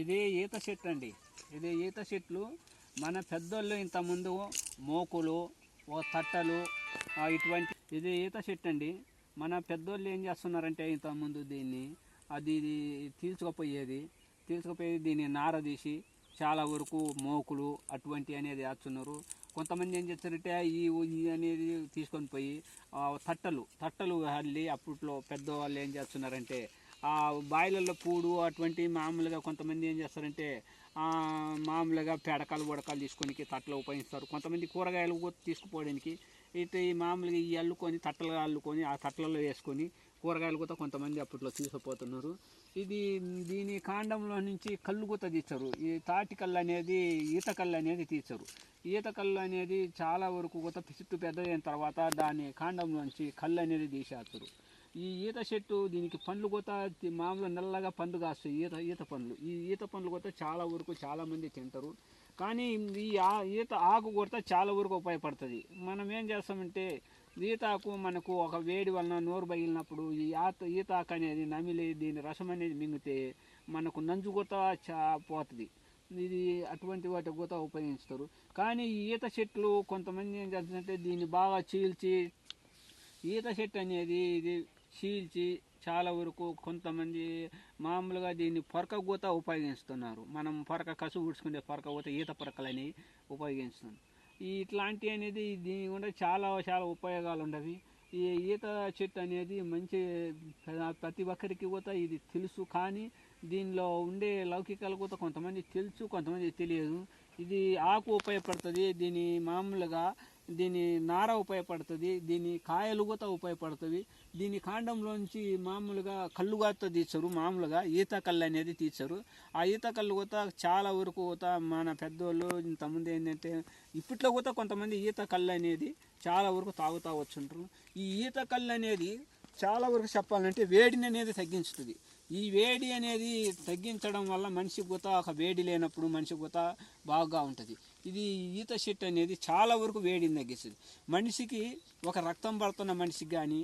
ఇదే ఈత చెట్టు అండి. ఇదే ఈత చెట్లు మన పెద్దోళ్ళు ఇంతకుముందు మోకులు ఓ తట్టలు ఇటువంటి ఇది ఈత చెట్టు అండి. మన పెద్దోళ్ళు ఏం చేస్తున్నారంటే ఇంతకుముందు దీన్ని అది ఇది తీసుకుపోయేది. తీసుకుపోయి దీన్ని నార తీసి చాలా వరకు మోకులు అటువంటి అనేది వేస్తున్నారు. కొంతమంది ఏం చేస్తారంటే ఈ ఈ అనేది తీసుకొని పోయి తట్టలు తట్టలు అల్లి అప్పట్లో పెద్దవాళ్ళు ఏం చేస్తున్నారంటే ఆ పూడు అటువంటి మామూలుగా కొంతమంది ఏం చేస్తారంటే మామూలుగా పెడకాలు బుడకాలు తీసుకొని తట్టలు ఉపయోగిస్తారు. కొంతమంది కూరగాయలు కూడా తీసుకుపోవడానికి ఇటు ఈ మామూలుగా ఈ అల్లుకొని తట్టలు అల్లుకొని ఆ తట్టలలో వేసుకొని కూరగాయలు కూడా కొంతమంది అప్పట్లో తీసుకుపోతున్నారు. ఇది దీని కాండంలో నుంచి కళ్ళు కూడా తీస్తారు. ఈ తాటి కళ్ళు అనేది ఈత కళ్ళు అనేది తీస్తారు. ఈత కళ్ళు అనేది చాలా వరకు కూడా పిసిట్టు పెద్దదైన తర్వాత దాని కాండంలోంచి కళ్ళు అనేది తీసేస్తారు. ఈ ఈత చెట్టు దీనికి పండ్లు కూడా మామూలు నల్లగా పండు కాస్తాయి ఈత ఈత పండ్లు. ఈ ఈత పండ్లు కూడా చాలా వరకు చాలామంది తింటారు. కానీ ఈ ఆ- ఈత ఆకు కూడా చాలా వరకు ఉపయోగపడుతుంది. మనం ఏం చేస్తామంటే ఈత ఆకు మనకు ఒక వేడి వలన నోరు పగిలినప్పుడు ఈ ఆత ఈత ఆకు అనేది నమిలి దీని రసం అనేది మింగితే మనకు నంజు కూడా చా పోతుంది. ఇది అటువంటి వాటి కూడా ఉపయోగిస్తారు కానీ ఈ ఈత చెట్లు కొంతమంది ఏం చేస్తారంటే దీన్ని బాగా చీల్చి ఈత చెట్టు అనేది ఇది చీల్చి చాలా వరకు కొంతమంది మామూలుగా దీన్ని పొరక గూత ఉపయోగిస్తున్నారు. మనం పొరక కసు ఊడ్చుకునే పొరక గూత ఈత పొరకలని ఉపయోగిస్తున్నాం ఈ ఇట్లాంటి అనేది దీని కూడా చాలా చాలా ఉపయోగాలు ఉండవి. ఈ ఈత చెట్టు అనేది మంచి ప్రతి ఒక్కరికి కూడా ఇది తెలుసు కానీ దీనిలో ఉండే లౌకికాలు కూడా కొంతమంది తెలుసు కొంతమంది తెలియదు. ఇది ఆకు ఉపయోగపడుతుంది. దీని మామూలుగా దీని నార ఉపయోగపడుతుంది దీని కాయలు కూడా ఉపయోగపడుతుంది. దీని కాండంలోంచి మామూలుగా కళ్ళు కూడా తీస్తారు మామూలుగా ఈత కళ్ళు అనేది తీర్చరు. ఆ ఈత కళ్ళు కూడా చాలా వరకు కూడా మన పెద్దోళ్ళు ఇంతమంది ఏంటంటే ఇప్పట్లో కూడా కొంతమంది ఈత కళ్ళు అనేది చాలా వరకు తాగుతూ వచ్చుంటారు ఈ ఈత కళ్ళు అనేది చాలా వరకు చెప్పాలంటే వేడిని అనేది తగ్గించుతుంది. ఈ వేడి అనేది తగ్గించడం వల్ల మనిషి గుత ఒక వేడి లేనప్పుడు మనిషి గుత బాగా ఉంటుంది. ఇది ఈత చెట్టు అనేది చాలా వరకు వేడిని తగ్గిస్తుంది. మనిషికి ఒక రక్తం పడుతున్న మనిషికి కానీ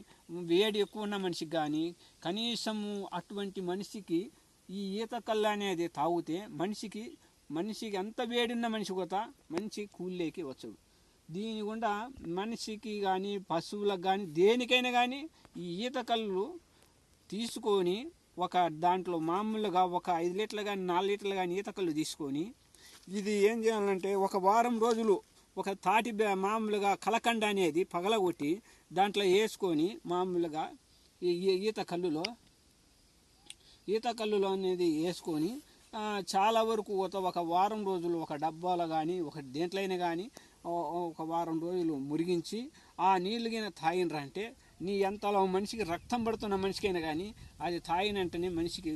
వేడి ఎక్కువ ఉన్న మనిషికి కానీ కనీసం అటువంటి మనిషికి ఈ ఈత కళ్ళు అనేది తాగితే మనిషికి మనిషికి ఎంత వేడిన్న మనిషి కూడా మంచి కూల్లేకి వచ్చాడు దీని గుండా మనిషికి కానీ పశువులకు కానీ దేనికైనా కానీ ఈ ఈత కళ్ళు తీసుకొని ఒక దాంట్లో మామూలుగా ఒక ఐదు లీటర్లు కానీ నాలుగు లీటర్లు కానీ ఈతకళ్ళు తీసుకొని ఇది ఏం చేయాలంటే ఒక వారం రోజులు ఒక తాటి మామూలుగా కలకండ అనేది పగలగొట్టి దాంట్లో వేసుకొని మామూలుగా ఈ ఈత కళ్ళులో ఈత కళ్ళులో అనేది వేసుకొని చాలా వరకు ఒక వారం రోజులు ఒక డబ్బాలో కానీ ఒక దేంట్లైనా కానీ ఒక వారం రోజులు మురిగించి ఆ నీళ్ళు గిన తాగినరంటే నీ ఎంతలో మనిషికి రక్తం పడుతున్న మనిషికైనా కానీ అది తాగినంటనే మనిషికి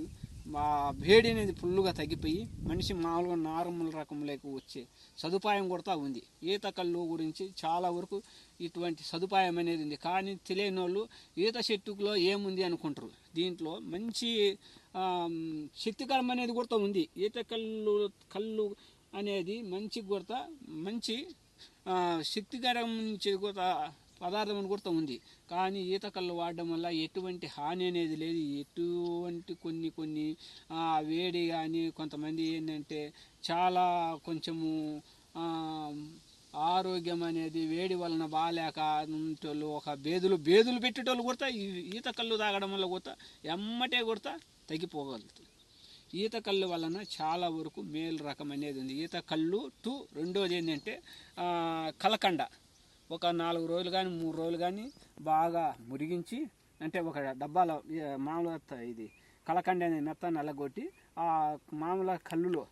ఆ వేడి అనేది ఫుల్గా తగ్గిపోయి మనిషి మామూలుగా నార్మల్ రకంలోకి వచ్చే సదుపాయం కూడా ఉంది. ఈత కళ్ళు గురించి చాలా వరకు ఇటువంటి సదుపాయం అనేది ఉంది. కానీ తెలియని వాళ్ళు ఈత చెట్టుకులో ఏముంది అనుకుంటారు. దీంట్లో మంచి శక్తికరం అనేది కూడా ఉంది. ఈత కళ్ళు కళ్ళు అనేది మంచి కూడా మంచి శక్తికరం నుంచి కూడా పదార్థం అని కూడా ఉంది. కానీ ఈత కళ్ళు వాడడం వల్ల ఎటువంటి హాని అనేది లేదు. ఎటువంటి కొన్ని కొన్ని వేడి కానీ కొంతమంది ఏంటంటే చాలా కొంచెము ఆరోగ్యం అనేది వేడి వలన బాగాలేక ఉంటోళ్ళు ఒక బేదులు బేదులు పెట్టేటోళ్ళు కొడతా ఈ ఈత కళ్ళు తాగడం వల్ల కూడా ఎమ్మటే కొడతా తగ్గిపోగలుగుతుంది. ఈత కళ్ళు వలన చాలా వరకు మేలు రకం అనేది ఉంది. ఈత కళ్ళు టు రెండోది ఏంటంటే కలకండ. ఒక నాలుగు రోజులు కానీ మూడు రోజులు కానీ బాగా మురిగించి అంటే ఒక డబ్బాలో త- ఇది కలకండ అనేది మెత్త నల్లగొట్టి ఆ మామూలుగా కళ్ళులో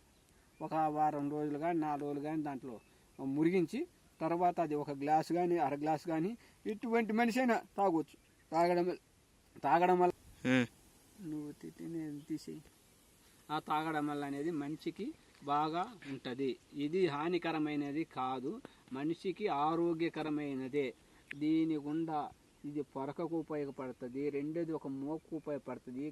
ఒక వారం రోజులు కానీ నాలుగు రోజులు కానీ దాంట్లో మురిగించి తర్వాత అది ఒక గ్లాస్ కానీ అర గ్లాస్ కానీ ఇటువంటి మనిషి అయినా తాగొచ్చు. తాగడం వల్ల- తాగడం వల్ల నువ్వు తిట్టి నేను తీసి ఆ తాగడం వల్ల అనేది మనిషికి బాగా ఉంటుంది. ఇది హానికరమైనది కాదు. మనిషికి ఆరోగ్యకరమైనదే. దీని గుండా ఇది పొరకకు ఉపయోగపడుతుంది. రెండోది ఒక మోకు ఉపయోగపడుతుంది.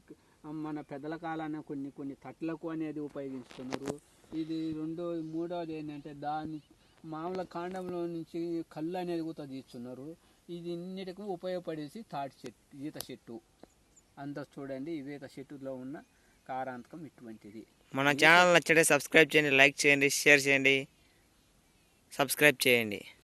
మన పెద్దల కాలాన కొన్ని కొన్ని తట్లకు అనేది ఉపయోగిస్తున్నారు. ఇది రెండో మూడోది ఏంటంటే దాని మామూలు కాండంలో నుంచి కళ్ళు అనేది కూడా తీస్తున్నారు. ఇది ఇన్నిటికీ ఉపయోగపడేసి తాటి చెట్టు ఈత చెట్టు. అంతా చూడండి ఈ ఈత చెట్టులో ఉన్న కారాంతకం ఇటువంటిది. మన ఛానల్ నచ్చితే సబ్స్క్రైబ్ చేయండి లైక్ చేయండి షేర్ చేయండి సబ్స్క్రైబ్ చేయండి.